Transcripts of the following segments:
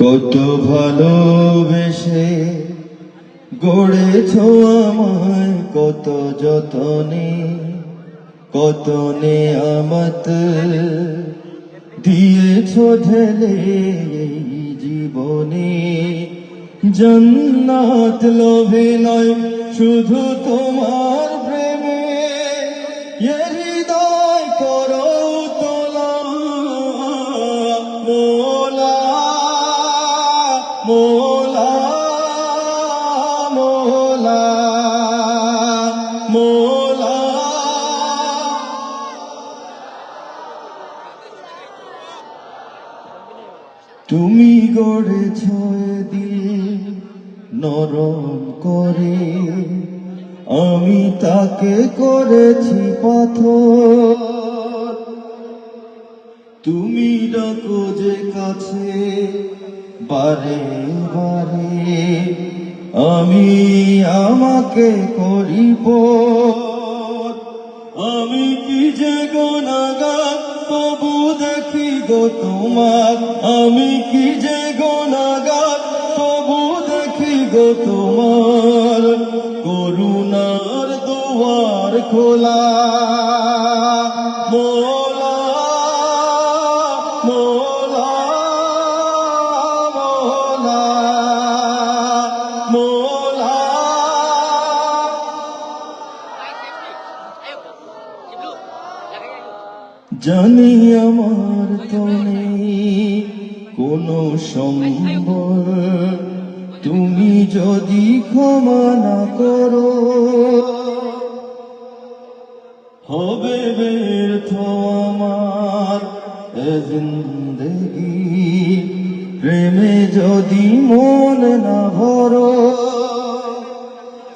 কত ভালোবেসে গড়েছ আমায়, কত যতনে কত নেয়ামত দিয়েছ ঢেলে এই জীবনে। জন্নাত লোভে নয়, শুধু তোমার তুমি গড়েছ দিল নরম করে। আমি তাকে করেছি পাথর। তুমি ডাকো যে কাছে বারে বারে আমি আমাকে করিব। আমি কি যে গোনাগার তবু দেখি গো তোমার। আমি কি যে গোনাগার তবু দেখি গো তোমার। করুণার দুয়ার খোলা জানি আমার তো নেই কোনো সম্বল। তুমি যদি ক্ষমা না করো, হবে ব্যর্থ আমার জিন্দগি প্রেমে যদি মন না ভরো,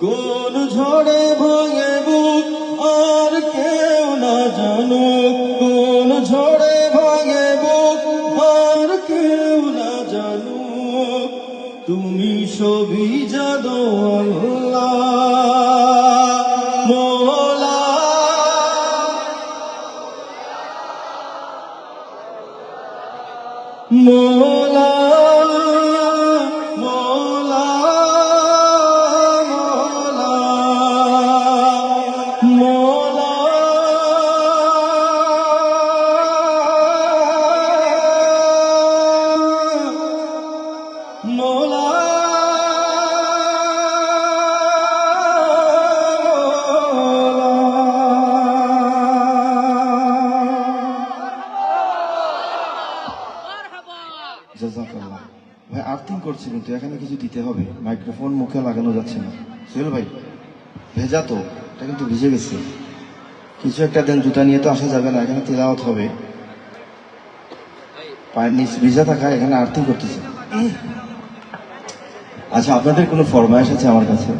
কোন ঝড়ে ভাঙে বুক আর কেউ না জানুক কেউ না জানুক তুমি সবই জানো মোলা। মোলা। জাজাকাল্লাহ ভাই আর্থিং করছে কিন্তু এখানে কিছু দিতে হবে। মাইক্রোফোন মুখে লাগানো যাচ্ছে না। সোহেল ভাই, ভেজা তো, এটা কিন্তু ভিজে গেছে। কিছু একটা দেন, জুতা নিয়ে তো আসা যাবে না, এখানে তেলাওয়াত হবে। পায়ের নিচ ভিজা থাকা, এখানে আর্থিং করতেছে আচ্ছা আপনাদের কোনো ফরমাইশ আছে আমার কাছে?